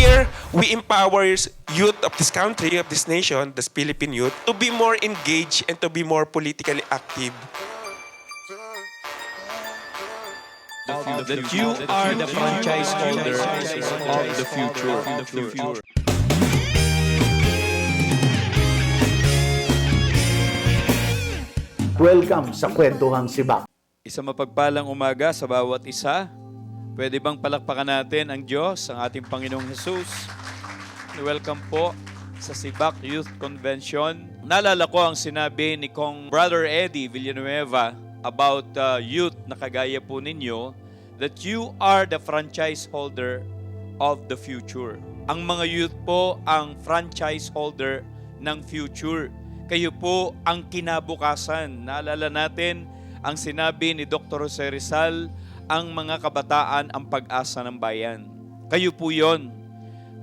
here, we empower youth of this country, of this nation, this Philippine youth, to be more engaged and to be more politically active. that you are the franchise holder of the future. Welcome sa Kwentuhang Sibak. Isang mapagpalang umaga sa bawat isa. Pwede bang palakpakan natin ang Diyos, ang ating Panginoong Jesus? Welcome po sa Sibak Youth Convention. Naalala ko ang sinabi ni Kong Brother Eddie Villanueva about uh, youth na kagaya po ninyo that you are the franchise holder of the future. Ang mga youth po ang franchise holder ng future. Kayo po ang kinabukasan. Naalala natin ang sinabi ni Dr. Jose Rizal, ang mga kabataan ang pag-asa ng bayan. Kayo po yon.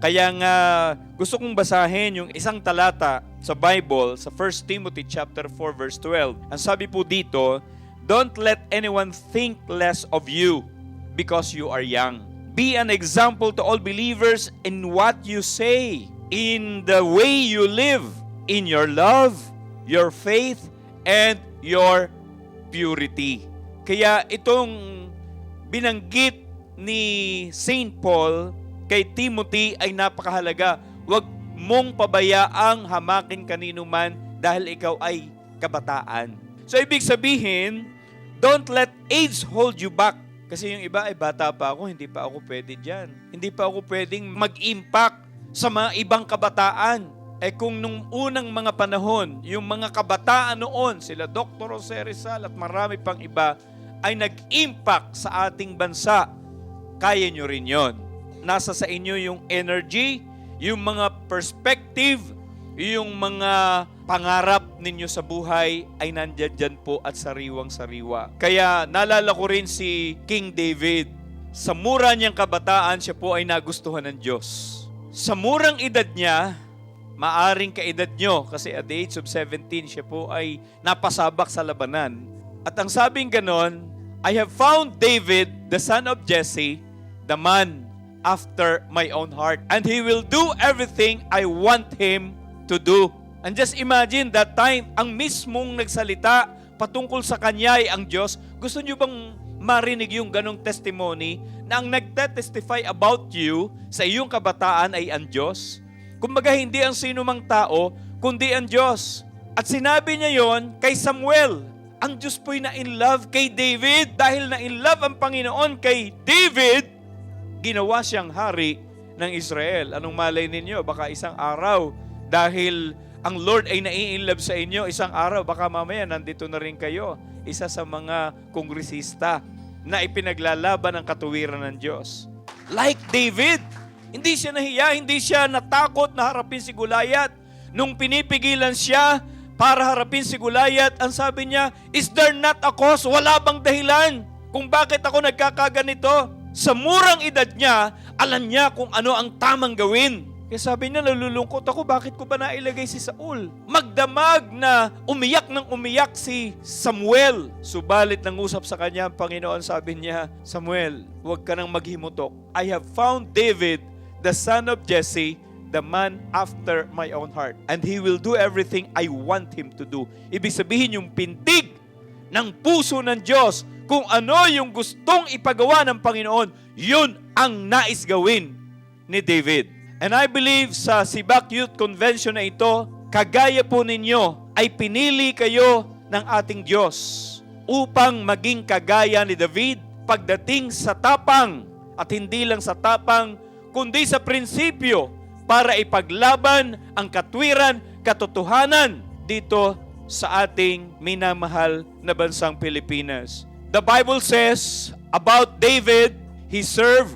Kaya nga gusto kong basahin yung isang talata sa Bible sa 1 Timothy chapter 4 verse 12. Ang sabi po dito, Don't let anyone think less of you because you are young. Be an example to all believers in what you say, in the way you live, in your love, your faith, and your purity. Kaya itong binanggit ni St. Paul kay Timothy ay napakahalaga. Huwag mong pabayaang hamakin kanino man dahil ikaw ay kabataan. So ibig sabihin, don't let age hold you back. Kasi yung iba ay bata pa ako, hindi pa ako pwede dyan. Hindi pa ako pwedeng mag-impact sa mga ibang kabataan. Eh kung nung unang mga panahon, yung mga kabataan noon, sila Dr. Jose Rizal at marami pang iba, ay nag-impact sa ating bansa, kaya nyo rin yon. Nasa sa inyo yung energy, yung mga perspective, yung mga pangarap ninyo sa buhay ay nandyan dyan po at sariwang-sariwa. Kaya nalala ko rin si King David. Sa mura niyang kabataan, siya po ay nagustuhan ng Diyos. Sa murang edad niya, maaring kaedad nyo kasi at the age of 17, siya po ay napasabak sa labanan. At ang sabing ganon, I have found David, the son of Jesse, the man after my own heart. And he will do everything I want him to do. And just imagine that time, ang mismong nagsalita patungkol sa kanya ay ang Diyos. Gusto niyo bang marinig yung ganong testimony na ang nagte-testify about you sa iyong kabataan ay ang Diyos? Kumbaga hindi ang sino mang tao, kundi ang Diyos. At sinabi niya yon kay Samuel. Ang Diyos po'y na in love kay David. Dahil na in love ang Panginoon kay David, ginawa siyang hari ng Israel. Anong malay ninyo? Baka isang araw, dahil ang Lord ay nai-inlove sa inyo, isang araw, baka mamaya nandito na rin kayo, isa sa mga kongresista na ipinaglalaban ang katuwiran ng Diyos. Like David, hindi siya nahiya, hindi siya natakot na harapin si Gulayat. Nung pinipigilan siya para harapin si Gulayat, ang sabi niya, Is there not a cause? Wala bang dahilan kung bakit ako nagkakaganito? Sa murang edad niya, alam niya kung ano ang tamang gawin. Kaya sabi niya, nalulungkot ako, bakit ko ba nailagay si Saul? Magdamag na umiyak ng umiyak si Samuel. Subalit nang usap sa kanya, ang Panginoon sabi niya, Samuel, huwag ka nang maghimutok. I have found David, the son of Jesse, the man after my own heart. And he will do everything I want him to do. Ibig sabihin yung pintig ng puso ng Diyos, kung ano yung gustong ipagawa ng Panginoon, yun ang nais gawin ni David. And I believe sa Sibak Youth Convention na ito, kagaya po ninyo ay pinili kayo ng ating Diyos upang maging kagaya ni David pagdating sa tapang at hindi lang sa tapang kundi sa prinsipyo para ipaglaban ang katwiran, katotohanan dito sa ating minamahal na bansang Pilipinas. The Bible says about David, he served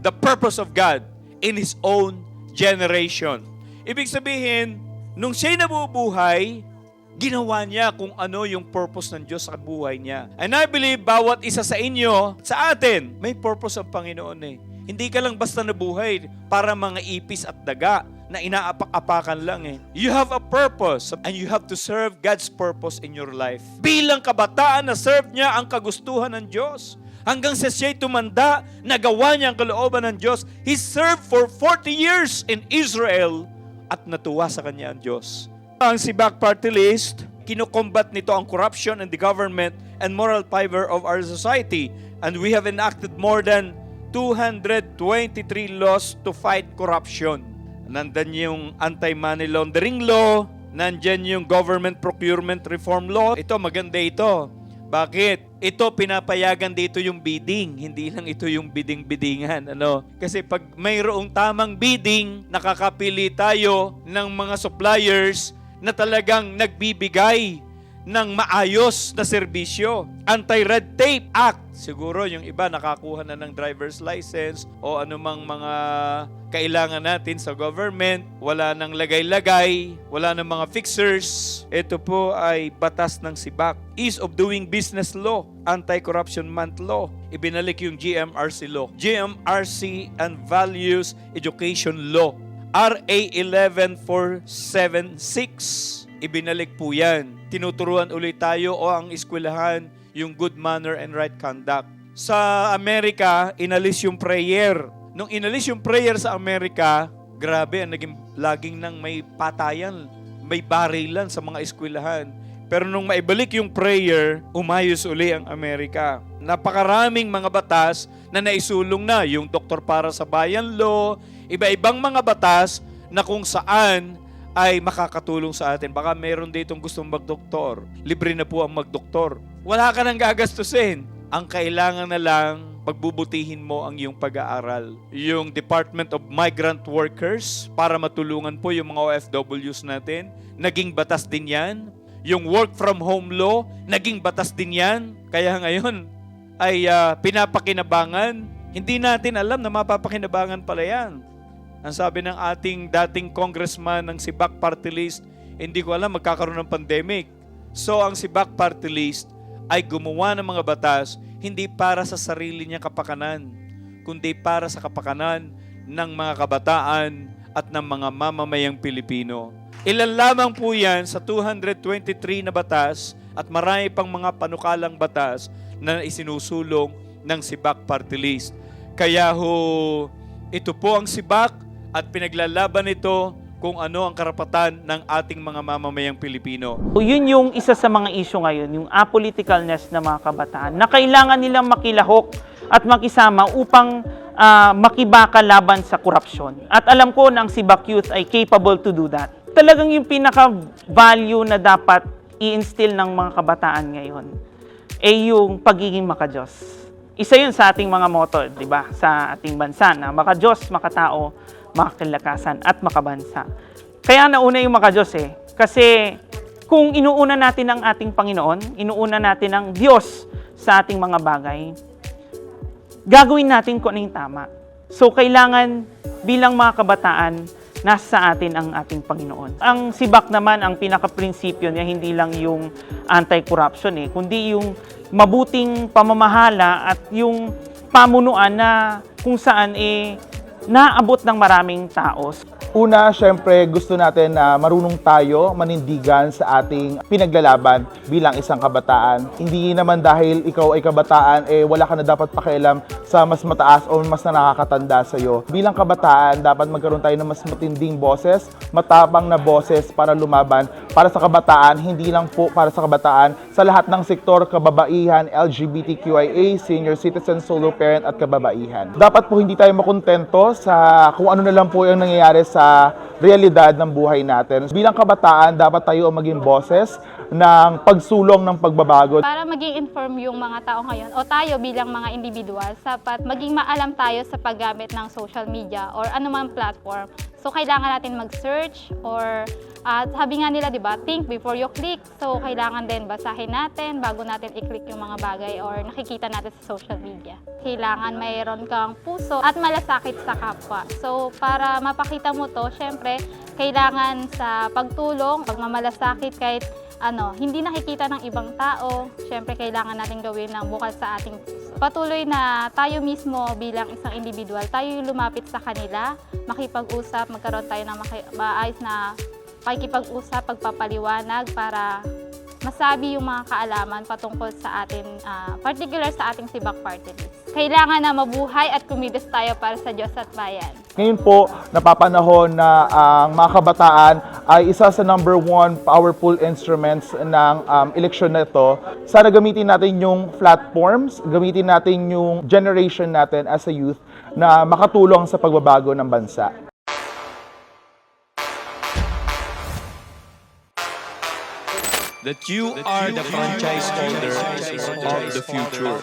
the purpose of God in his own generation. Ibig sabihin, nung siya'y nabubuhay, ginawa niya kung ano yung purpose ng Diyos sa buhay niya. And I believe bawat isa sa inyo, sa atin, may purpose ang Panginoon eh. Hindi ka lang basta nabuhay para mga ipis at daga na inaapak-apakan lang eh. You have a purpose and you have to serve God's purpose in your life. Bilang kabataan na serve niya ang kagustuhan ng Diyos. hanggang sa siya'y tumanda, nagawa niya ang kalooban ng Diyos. He served for 40 years in Israel at natuwa sa kanya ang Diyos. Ang Sibak Party List, kinukombat nito ang corruption in the government and moral fiber of our society. And we have enacted more than 223 laws to fight corruption. Nandan yung anti-money laundering law, nandyan yung government procurement reform law. Ito, maganda ito. Bakit? Ito, pinapayagan dito yung bidding. Hindi lang ito yung bidding-biddingan. Ano? Kasi pag mayroong tamang bidding, nakakapili tayo ng mga suppliers na talagang nagbibigay ng maayos na serbisyo. Anti-Red Tape Act. Siguro yung iba nakakuha na ng driver's license o anumang mga kailangan natin sa government. Wala nang lagay-lagay, wala nang mga fixers. Ito po ay batas ng SIBAC. Ease of Doing Business Law, Anti-Corruption Month Law. Ibinalik yung GMRC Law. GMRC and Values Education Law. RA 11476. Ibinalik po yan. Tinuturuan ulit tayo o ang eskwelahan yung good manner and right conduct. Sa Amerika, inalis yung prayer. Nung inalis yung prayer sa Amerika, grabe, ang naging laging nang may patayan, may barilan sa mga eskwelahan. Pero nung maibalik yung prayer, umayos uli ang Amerika. Napakaraming mga batas na naisulong na. Yung Doktor para sa Bayan Law, iba-ibang mga batas na kung saan ay makakatulong sa atin. Baka meron ditong gustong magdoktor. Libre na po ang magdoktor. Wala ka nang gagastusin. Ang kailangan na lang, pagbubutihin mo ang iyong pag-aaral. Yung Department of Migrant Workers, para matulungan po yung mga OFWs natin. Naging batas din yan. Yung work from home law, naging batas din yan. Kaya ngayon, ay ah, pinapakinabangan. Hindi natin alam na mapapakinabangan pala yan. Ang sabi ng ating dating congressman ng Sibak Party List, hindi ko alam magkakaroon ng pandemic. So ang Sibak Party List ay gumawa ng mga batas hindi para sa sarili niya kapakanan, kundi para sa kapakanan ng mga kabataan at ng mga mamamayang Pilipino. Ilan lamang po yan sa 223 na batas at marami pang mga panukalang batas na isinusulong ng Sibak Party List. Kaya ho, ito po ang Sibak at pinaglalaban ito kung ano ang karapatan ng ating mga mamamayang Pilipino. O yun yung isa sa mga issue ngayon, yung apoliticalness ng mga kabataan, na kailangan nilang makilahok at makisama upang ah, makibaka laban sa korupsyon. At alam ko na ang Sibak Youth ay capable to do that. Talagang yung pinaka-value na dapat i-instill ng mga kabataan ngayon ay yung pagiging makajos. Isa yun sa ating mga motto, di ba? Sa ating bansa na makajos, makatao, makakilakasan at makabansa. Kaya nauna yung makajos eh. Kasi kung inuuna natin ang ating Panginoon, inuuna natin ang Diyos sa ating mga bagay, gagawin natin kung ano yung tama. So, kailangan bilang mga kabataan, nasa atin ang ating Panginoon. Ang sibak naman, ang pinaka-prinsipyo niya, hindi lang yung anti-corruption eh, kundi yung mabuting pamamahala at yung pamunuan na kung saan eh, naabot ng maraming tao. Una, syempre gusto natin na marunong tayo manindigan sa ating pinaglalaban bilang isang kabataan. Hindi naman dahil ikaw ay kabataan, eh wala ka na dapat pakialam sa mas mataas o mas na nakakatanda sa iyo. Bilang kabataan, dapat magkaroon tayo ng mas matinding boses, matapang na boses para lumaban para sa kabataan, hindi lang po para sa kabataan, sa lahat ng sektor, kababaihan, LGBTQIA, senior citizen, solo parent at kababaihan. Dapat po hindi tayo makontento sa kung ano na lang po yung nangyayari sa realidad ng buhay natin. Bilang kabataan, dapat tayo ang maging boses ng pagsulong ng pagbabago. Para maging inform yung mga tao ngayon o tayo bilang mga individual, sapat maging maalam tayo sa paggamit ng social media or anumang platform. So, kailangan natin mag-search or ah, sabi nga nila, di ba, think before you click. So, kailangan din basahin natin bago natin i-click yung mga bagay or nakikita natin sa social media. Kailangan mayroon kang puso at malasakit sa kapwa. So, para mapakita mo to, syempre, kailangan sa pagtulong, pagmamalasakit kahit ano, hindi nakikita ng ibang tao, syempre kailangan natin gawin ng bukal sa ating puso. Patuloy na tayo mismo bilang isang individual, tayo yung lumapit sa kanila, makipag-usap, magkaroon tayo ng maayos na pakikipag-usap, pagpapaliwanag para masabi yung mga kaalaman patungkol sa atin, ah, particular sa ating Sibak Party. Kailangan na mabuhay at kumilos tayo para sa Diyos at bayan. Ngayon po, napapanahon na ang mga kabataan ay isa sa number one powerful instruments ng um, eleksyon na ito. Sana gamitin natin yung platforms, gamitin natin yung generation natin as a youth na makatulong sa pagbabago ng bansa. That you are the franchise holder of the future.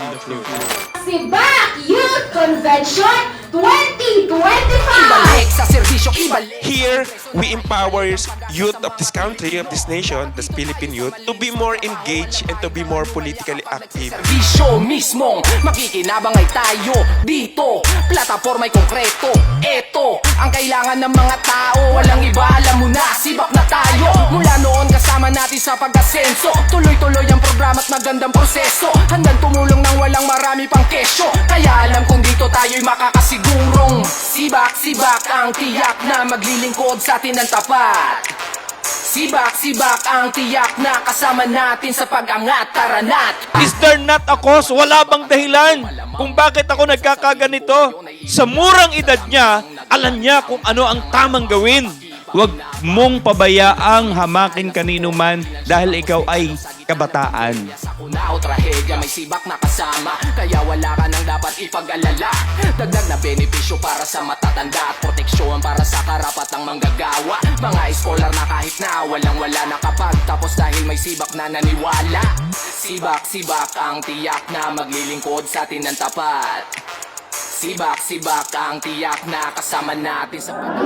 Sibak Youth Convention 2025! Ibalik sa serbisyo, ibalik Here, we empower youth of this country, of this nation, the Philippine youth, to be more engaged and to be more politically active. Serbisyo mismong makikinabang ay tayo dito Plataforma'y konkreto, eto Ang kailangan ng mga tao Walang iba, alam mo na, sibak na tayo Mula noon kasama natin sa pag-asenso Tuloy-tuloy ang programa at magandang proseso Handang tumulong ng walang marami pang kesyo Kaya alam kong dito tayo'y makakasigurong Sibak, sibak ang tiyak na maglilingkod sa atin ng tapat Sibak, sibak ang tiyak na kasama natin sa pag-angat Taranat Is there not a cause? Wala bang dahilan kung bakit ako nagkakaganito? Sa murang edad niya, alam niya kung ano ang tamang gawin. Huwag mong pabayaang hamakin kanino man dahil ikaw ay kabataan. Sakuna o trahedya may sibak na kasama Kaya wala ka nang dapat ipag-alala. Dagdag na benepisyo para sa matatanda At proteksyon para sa karapatang manggagawa. Mga scholar na kahit na walang wala nakapagtapos Dahil may sibak na naniwala. Sibak, sibak ang tiyak na maglilingkod sa atin tapat Sibak, sibak ang tiyak na kasama natin sa pag-